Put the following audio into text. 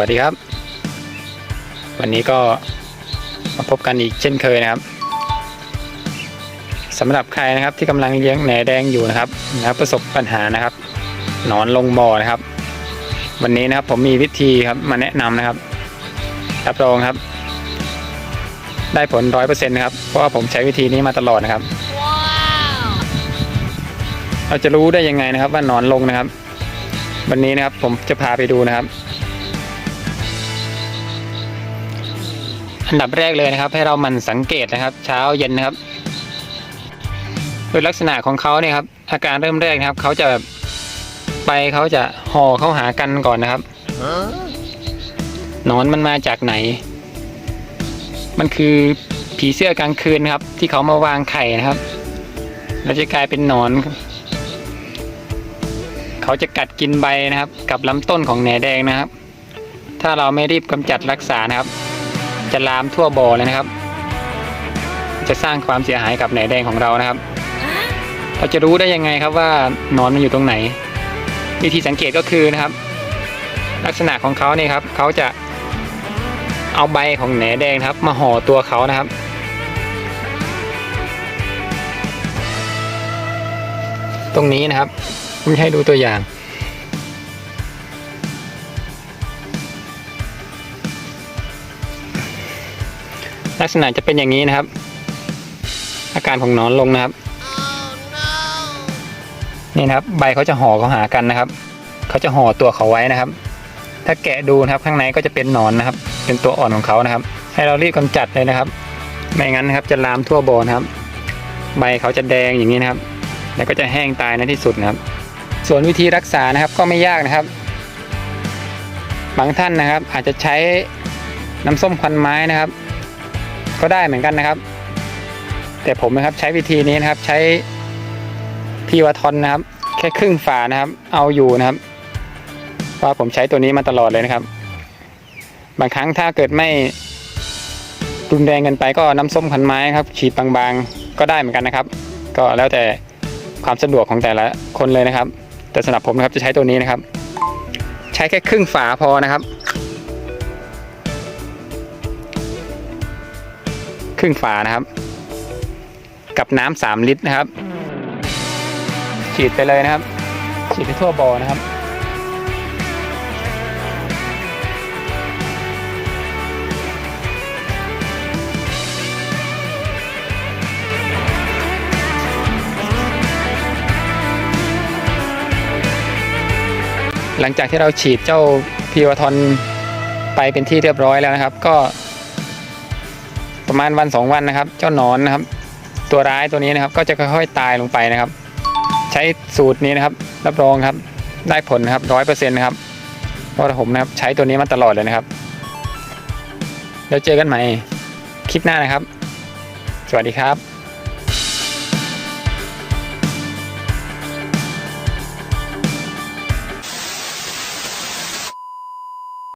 วัสดีครับ วันนี้ก็มาพบกันอีกเช่นเคยนะครับสำหรับใครนะครับที่กำลังเลี้ยงแหนแดงอยู่นะครับนะครับประสบปัญหานะครับหนอนลงบ่อนะครับ วันนี้นะครับผมมีวิธีครับมาแนะนำนะครับรับรองครับ ได้ผลร้อยเปอร์เซ็นต์นะครับ เพราะว่าผมใช้วิธีนี้มาตลอดนะครับ เราจะรู้ได้ยังไงนะครับว่าหนอนลงนะครับ วันนี้นะครับผมจะพาไปดูนะครับ อันดับแรกเลยนะครับ ให้เรามันสังเกตนะครับ เช้าเย็นนะครับ โดยลักษณะของเขาเนี่ยครับ อาการเริ่มแรกนะครับเขาจะแบบไปเขาจะห่อเข้าหากันก่อนนะครับหนอนมันมาจากไหน มันคือผีเสื้อกลางคืนครับ ที่เขามาวางไข่นะครับ แล้วจะกลายเป็นหนอน เขาจะกัดกินใบนะครับ กับลำต้นของแหนแดงนะครับ ถ้าเราไม่รีบกำจัดรักษานะครับ จะลามทั่วบ่อเลยนะครับ จะสร้างความเสียหายกับแหนแดงของเรานะครับ เราจะรู้ได้ยังไงครับว่านอนมันอยู่ตรงไหน วิธีสังเกตก็คือนะครับ ลักษณะของเขาเนี่ยครับเขาจะเอาใบของแหนแดงครับ มาห่อตัวเขานะครับ ตรงนี้นะครับผมจะให้ดูตัวอย่าง ลักษณะจะเป็นอย่างนี้นะครับ อาการของหนอนลงนะครับ นี่นะครับ ใบเขาจะห่อเขาหากันนะครับ เขาจะห่อตัวเขาไว้นะครับ ถ้าแกะดูนะครับข้างในก็จะเป็นหนอนนะครับ เป็นตัวอ่อนของเขานะครับ ให้เรารีบกำจัดเลยนะครับ ไม่งั้นนะครับจะลามทั่วบอนะครับ ใบเขาจะแดงอย่างนี้นะครับ แล้วก็จะแห้งตายในที่สุดนะครับ ส่วนวิธีรักษานะครับก็ไม่ยากนะครับ บางท่านนะครับอาจจะใช้น้ำส้มควันไม้นะครับ ก็ได้เหมือนกันนะครับ แต่ผมนะครับใช้วิธีนี้นะครับใช้พีวาทอนนะครับ แค่ครึ่งฝานะครับ เอาอยู่นะครับเพราะผมใช้ตัวนี้มาตลอดเลยนะครับ บางครั้งถ้าเกิดไม่รุนแรงเกินไปก็น้ำส้มคันไม้ครับ ฉีดบางๆก็ได้เหมือนกันนะครับ ก็แล้วแต่ความสะดวกของแต่ละคนเลยนะครับ แต่สำหรับผมนะครับจะใช้ตัวนี้นะครับ ใช้แค่ครึ่งฝาพอนะครับ ครึ่งฝานะครับ กับน้ำสามลิตรนะครับ ฉีดไปเลยนะครับ ฉีดไปทั่วบ่อนะครับ หลังจากที่เราฉีดเจ้าพีวาทอนไปเป็นที่เรียบร้อยแล้วนะครับ ก็ ประมาณวันสองวันนะครับ เจ้าหนอนนะครับ ตัวร้ายตัวนี้นะครับก็จะค่อยๆตายลงไปนะครับ ใช้สูตรนี้นะครับ รับรองครับได้ผลนะครับร้อยเปอร์เซ็นต์นะครับเพราะผมนะครับใช้ตัวนี้มาตลอดเลยนะครับ แล้วเจอกันใหม่คลิปหน้านะครับ สวัสดีครับ